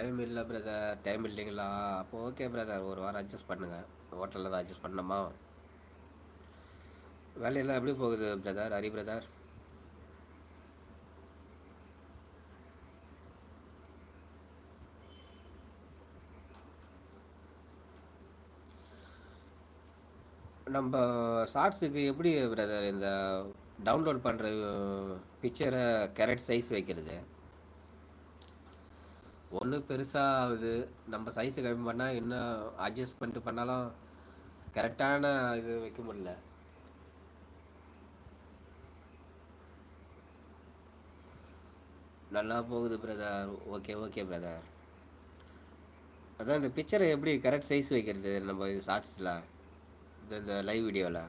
Time இல்லை brother time இல்லைங்களா? அப்போ ஓகே பிரதர் ஒரு வாரம் அட்ஜஸ்ட் பண்ணுங்க. ஹோட்டலில் தான் அட்ஜஸ்ட் பண்ணணுமா? வேலையெல்லாம் எப்படி போகுது பிரதர் ஹரி பிரதர் நம்ம ஷார்ட்ஸுக்கு எப்படி பிரதர் இந்த டவுன்லோட் பண்ணுற பிக்சரை கரெக்ட் சைஸ் வைக்கிறது? ஒன்று பெருசாக ஆகுது. நம்ம சைஸு கம்மி பண்ணால் இன்னும் அட்ஜஸ்ட் பண்ணிட்டு பண்ணாலும் கரெக்டான இது வைக்க முடியல. நல்லா போகுது பிரதர் ஓகே ஓகே பிரதர் அதான் இந்த பிக்சரை எப்படி கரெக்ட் சைஸ் வைக்கிறது நம்ம இது ஷார்ட்ஸில் இந்த இந்த லைவ் வீடியோவில்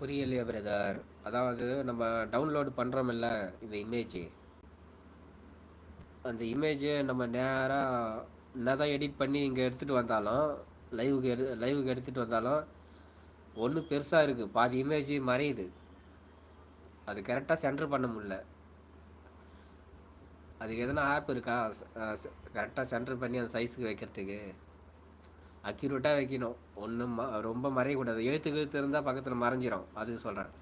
புரியலையா பிரதர் அதாவது நம்ம டவுன்லோடு பண்ணுறோமில்ல இந்த இமேஜ் அந்த இமேஜை நம்ம நேராக என்னதான் எடிட் பண்ணி இங்கே எடுத்துகிட்டு வந்தாலும் லைவுக்கு எடு லைவுக்கு எடுத்துகிட்டு வந்தாலும் ஒன்று பெருசாக இருக்குது பாதி இமேஜ் மறையுது. அது கரெக்டாக சென்டர் பண்ண முடியல. அதுக்கு எதனா ஆப் இருக்கா? கரெக்டாக சென்டர் பண்ணி அந்த சைஸுக்கு வைக்கிறதுக்கு. அக்யூரேட்டாக வைக்கணும். ஒன்றும் ரொம்ப மறையக்கூடாது. எழுத்து கழுத்து இருந்தால் பக்கத்தில் மறைஞ்சிரும். அது சொல்கிறேன்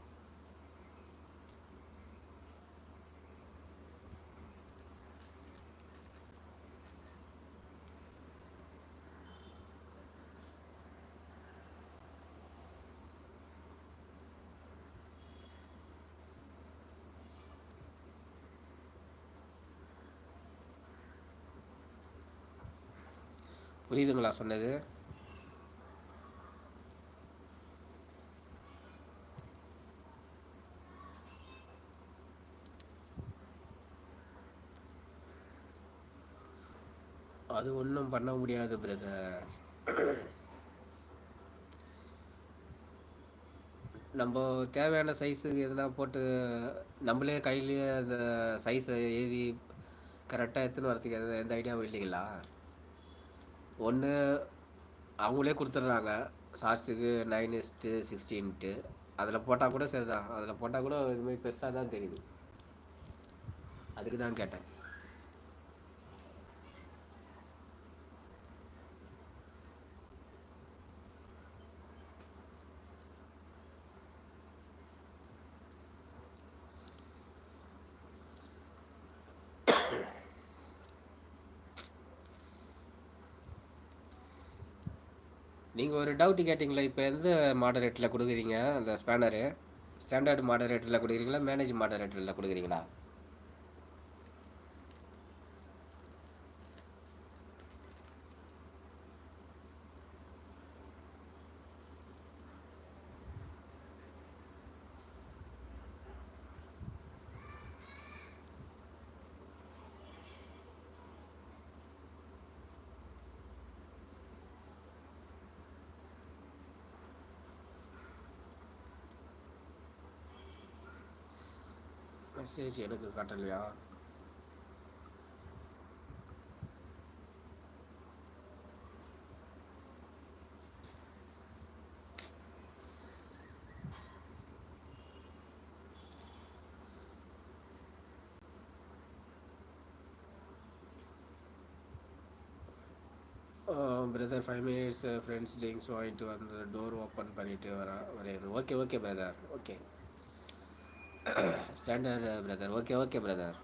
புரியுதுங்களா சொன்னது? அது ஒன்றும் பண்ண முடியாது பிரதர் நம்ம தேவையான சைஸுக்கு எதுனா போட்டு நம்மளே கையிலேயே அந்த சைஸை எழுதி கரெக்டாக எடுத்துன்னு வரதுக்கு எந்த எந்த ஐடியாவும் இல்லைங்களா? ஒன்று அவங்களே கொடுத்துட்றாங்க. சார்ஸுக்கு நைன் இஸ்ட்டு சிக்ஸ்டீன்ட்டு அதில் போட்டால் கூட சரிதான். அதில் போட்டால் கூட இதுமாதிரி பெருசாக தான் தெரியுது. அதுக்கு தான் கேட்டேன். நீங்கள் ஒரு டவுட் கேட்டிங்களா? இப்போ எந்த மாடரேட்டில் கொடுக்குறீங்க? அந்த ஸ்பேனரு ஸ்டாண்டர்ட் மாடரேட்டரில் கொடுக்குறீங்களா? மேனேஜ் மாடரேட்டரில் கொடுக்குறீங்களா? மெசேஜ் எனக்கு காட்டலையா brother five minutes friends drinks வாங்கிட்டு வந்து டோர் ஓப்பன் பண்ணிட்டு வரேன் வரேன் okay okay brother okay standard brother okay okay brother